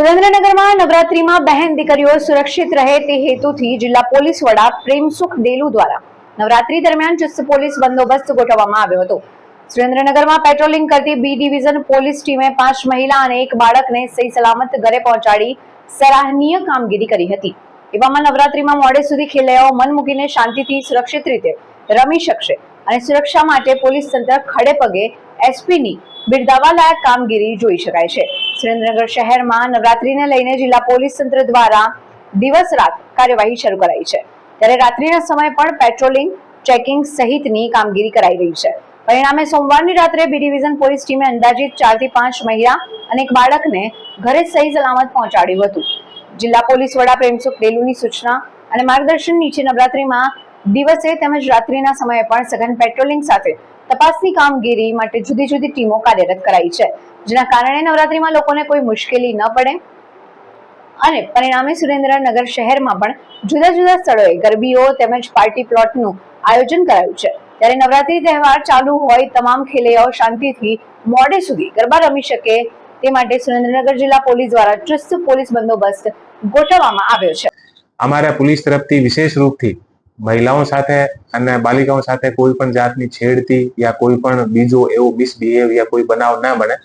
સુરેન્દ્રનગરમાં નવરાત્રીમાં બહેન દીકરીઓ સુરક્ષિત રહે તે હેતુથી જિલ્લા પોલીસ વડા પ્રેમસુખ ડેલુ દ્વારા નવરાત્રી દરમિયાન ચુસ્ત પોલીસ બંદોબસ્ત ગોઠવવામાં આવ્યો હતો. સુરેન્દ્રનગરમાં પેટ્રોલિંગ કરતી બી ડિવિઝન પોલીસ ટીમે પાંચ મહિલા અને એક બાળકને સહી સલામત ઘરે પહોંચાડી સરાહનીય કામગીરી કરી હતી. એવામાં નવરાત્રીમાં મોડે સુધી ખેલૈયાઓ મન મૂકીને શાંતિથી સુરક્ષિત રીતે રમી શકશે અને સુરક્ષા માટે પોલીસ તંત્ર ખડે પગે એસપીની બિરદાવા લાયક કામગીરી જોઈ શકાય છે. સુરેન્દ્રનગર શહેરમાં નવરાત્રીને લઈને જિલ્લા પોલીસ તંત્ર દ્વારા દિવસ રાત કાર્યવાહી શરૂ કરાઈ છે. ત્યારે રાત્રિના સમય પણ પેટ્રોલિંગ, ચેકિંગ સહિતની કામગીરી કરાઈ રહી છે. પરિણામે સોમવારની રાત્રે બી ડિવિઝન પોલીસ ટીમે અંદાજિત ચારથી પાંચ મહિલા અને એક બાળકને ઘરે સહી સલામત પહોંચાડ્યું હતું. જિલ્લા પોલીસ વડા પ્રેમસુખ ડેલુની સૂચના અને માર્ગદર્શન નીચે નવરાત્રીમાં દિવસે તેમજ રાત્રિના સમયે પણ સઘન પેટ્રોલિંગ સાથે તપાસની કામગીરી માટે જુદી જુદી ટીમો કાર્યરત કરાઈ છે, જેના કારણે નવરાત્રીમાં લોકોને કોઈ મુશ્કેલી ન પડે. અને પરિણામે સુરેન્દ્રનગર શહેરમાં પણ જુદા જુદા સ્થળોએ ગરબીઓ તેમજ પાર્ટી પ્લોટનું આયોજન કરાયું છે. ત્યારે નવરાત્રી તહેવાર ચાલુ હોય તમામ ખેલૈયાઓ શાંતિથી મોડે સુધી ગરબા રમી શકે તે માટે સુરેન્દ્રનગર જિલ્લા પોલીસ દ્વારા ચુસ્ત પોલીસ બંદોબસ્ત ગોઠવવામાં આવ્યો છે. અમારા પોલીસ તરફથી વિશેષ રૂપથી મહિલાઓ સાથે અને બાલિકાઓ સાથે કોઈ પણ જાતની છેડતી યા કોઈ પણ બીજો એવો મિસબિહેવ યા કોઈ બનાવ ના બને,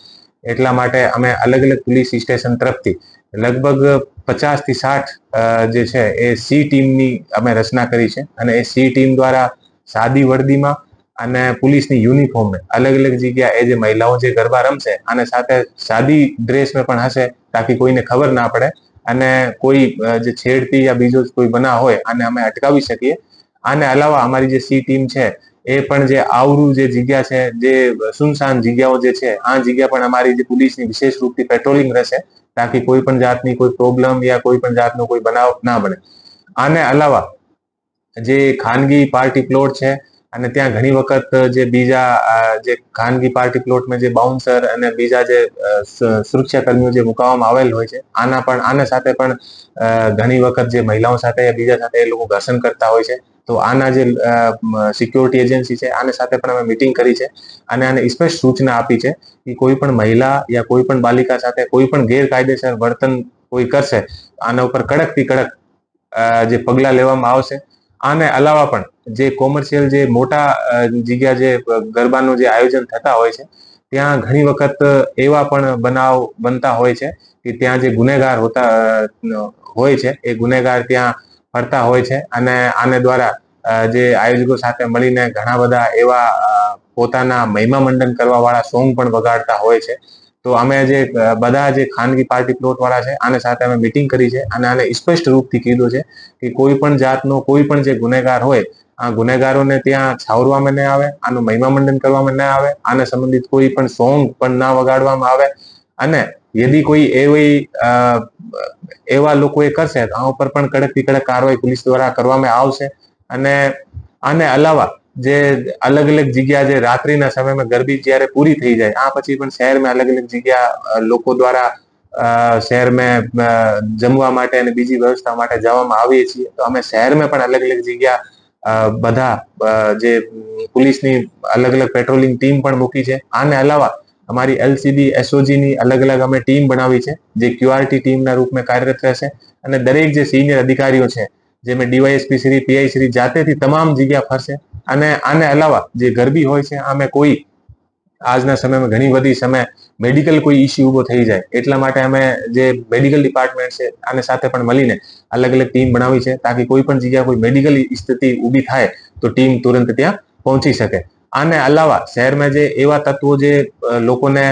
એટલા માટે અમે અલગ અલગ પોલીસ સ્ટેશન તરફથી લગભગ પચાસથી સાઠ જે છે એ સી ટીમની અમે રચના કરી છે અને એ સી ટીમ દ્વારા સાદી વર્દીમાં અને પોલીસની યુનિફોર્મે અલગ અલગ જગ્યા એ જે મહિલાઓ જે ગરબા રમશે અને સાથે સાદી ડ્રેસમાં પણ હશે, તાકી કોઈને ખબર ના પડે. અને કોઈ જે છેડતી યા બીજો કોઈ બનાવ હોય, આને અમે અટકાવી શકીએ. આને અલાવા અમારી જે સી ટીમ છે, એ પણ જે આવરું જે જગ્યા છે, જે સુનસાન જગ્યાઓ જે છે, આ જગ્યા પણ અમારી જે પોલીસની વિશેષ રૂપથી પેટ્રોલિંગ રહેશે, તાકી કોઈ પણ જાતની કોઈ પ્રોબ્લેમ યા કોઈ પણ જાતનો કોઈ બનાવ ના બને. આને અલાવા જે ખાનગી પાર્ટી પ્લોટ છે અને ત્યાં ઘણી વખત જે બીજા જે ખાનગી પાર્ટી પ્લોટમાં જે બાઉન્સર અને બીજા જે સુરક્ષાકર્મીઓ સુરક્ષા કર્મીઓ જે મુકાવવામાં આવેલ હોય છે, આના પણ, આના સાથે પણ ઘણી વખત જે મહિલાઓ સાથે બીજા સાથે એ લોકો ઘર્ષણ કરતા હોય છે. તો આના જે સિક્યોરિટી એજન્સી છે, આને સાથે પણ અમે મિટિંગ કરી છે અને આને સ્પષ્ટ સૂચના આપી છે કે કોઈ પણ મહિલા યા કોઈ પણ બાલિકા સાથે કોઈ પણ ગેરકાયદેસર વર્તન કોઈ કરશે, આના ઉપર કડકથી કડક જે પગલાં લેવામાં આવશે આને અલાવા પણ જે કોમર્શિયલ જે મોટા જગ્યા જે ગરબાનું જે આયોજન થતા હોય છે, ત્યાં ઘણી વખત એવા પણ બનાવ બનતા હોય છે કે ત્યાં જે ગુનેગાર હોતા હોય છે, એ ગુનેગાર ત્યાં ફરતા હોય છે અને આને દ્વારા જે આયોજકો સાથે મળીને ઘણા બધા એવા પોતાના મહિમા મંડન કરવા વાળા સોંગ પણ વગાડતા હોય છે. તો અમે જે બધા જે ખાનગી પાર્ટી પ્લોટ વાળા છે, આને સાથે અમે મિટિંગ કરી છે અને આને સ્પષ્ટ રૂપથી કીધું છે કે કોઈ પણ જાતનો, કોઈ પણ જે ગુનેગાર હોય, આ ગુનેગારોને ત્યાં છાવરવામાં ન આવે, આનું મહિમા મંડન કરવામાં ન આવે, આને સંબંધિત કોઈ પણ સોંગ પણ ના વગાડવામાં આવે અને યદી કોઈ એવી એવા લોકો એ કરશે તો આ ઉપર પણ કડકથી કડક કાર્યવાહી પોલીસ દ્વારા કરવામાં આવશે અને આને અલાવા જે અલગ અલગ જગ્યા જે રાત્રિના સમયમાં ગરબી જ્યારે પૂરી થઈ જાય, આ પછી પણ શહેરમાં અલગ અલગ જગ્યા લોકો દ્વારા શહેરમાં જમવા માટે અને બીજી વ્યવસ્થા માટે જવામાં આવીએ છીએ. તો અમે શહેરમાં પણ અલગ અલગ જગ્યા બધા જે પોલીસની અલગ અલગ પેટ્રોલિંગ ટીમ પણ મૂકી છે. આને અલાવા અમારી એલસીબી એસઓજી ની અલગ અલગ અમે ટીમ બનાવી છે, જે ક્યુઆરટી ટીમના રૂપમાં કાર્યરત રહેશે. અને દરેક જે સિનિયર અધિકારીઓ છે જે મેં ડીવાયએસપી શ્રી, પીઆઈ શ્રી જાતેથી તમામ જગ્યા ફરશે. અને આને અલાવા જે ગરબી હોય છે, આમે કોઈ આજના સમયમાં ઘણી બધી સમય મેડિકલ કોઈ ઇસ્યુ ઊભો થઈ જાય. એટલા માટે અમે જે મેડિકલ ડિપાર્ટમેન્ટ છે, આને સાથે પણ મળીને અલગ અલગ ટીમ બનાવી છે, તાકી કોઈ પણ જગ્યાએ કોઈ મેડિકલ સ્થિતિ ઊભી થાય, તો ટીમ તુરંત ત્યાં પહોંચી શકે. આને અલાવા શહેરમાં જે એવા તત્વો જે લોકોને,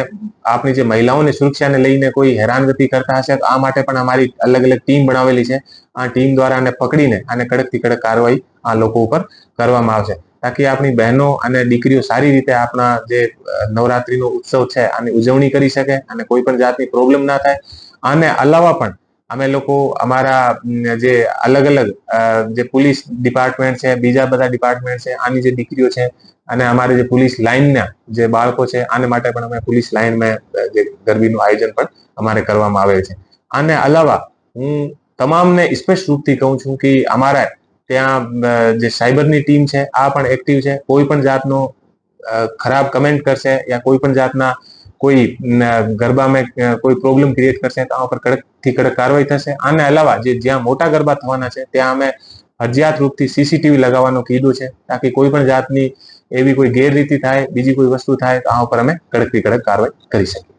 આપણી જે મહિલાઓની સુરક્ષાને લઈને કોઈ હેરાનગતિ કરતા હશે, તો આ માટે પણ અમારી અલગ અલગ ટીમ બનાવેલી છે. આ ટીમ દ્વારા આને પકડીને આને કડકથી કડક કાર્યવાહી આ લોકો ઉપર કરવામાં આવશે. તાકી આપણી બહેનો અને દીકરીઓ સારી રીતે આપણા જે નવરાત્રીનો ઉત્સવ છે, આની ઉજવણી કરી શકે અને કોઈ પણ જાતની પ્રોબ્લેમ ના થાય. અને અલાવા પણ અમે લોકો અમારા જે અલગ અલગ જે પોલીસ ડિપાર્ટમેન્ટ છે, બીજા બધા ડિપાર્ટમેન્ટ છે, આની જે દીકરીઓ છે અને અમારે જે પોલીસ લાઇનના જે બાળકો છે, આને માટે પણ અમે પોલીસ લાઇનમાં જે ગરબીનું આયોજન પણ અમારે કરવામાં આવે છે. આને અલાવા હું તમામને સ્પષ્ટ રૂપથી કહું છું કે અમારા ત્યાં જે સાયબરની ટીમ છે, આ પણ એક્ટિવ છે. કોઈ પણ જાતનો ખરાબ કમેન્ટ કરશે યા કોઈ પણ જાતના કોઈ ગરબામાં કોઈ પ્રોબ્લેમ ક્રિએટ કરશે તો આ ઉપર કડકથી કડક કાર્યવાહી થશે. આના અલાવા જે જ્યાં મોટા ગરબા થવાના છે, ત્યાં અમે ફરજિયાત રૂપથી સીસીટીવી લગાવવાનું કીધું છે, તાકી કોઈ પણ જાતની એવી કોઈ ગેરરીતિ થાય, બીજી કોઈ વસ્તુ થાય, તો આ ઉપર અમે કડકથી કડક કાર્યવાહી કરી શકીએ.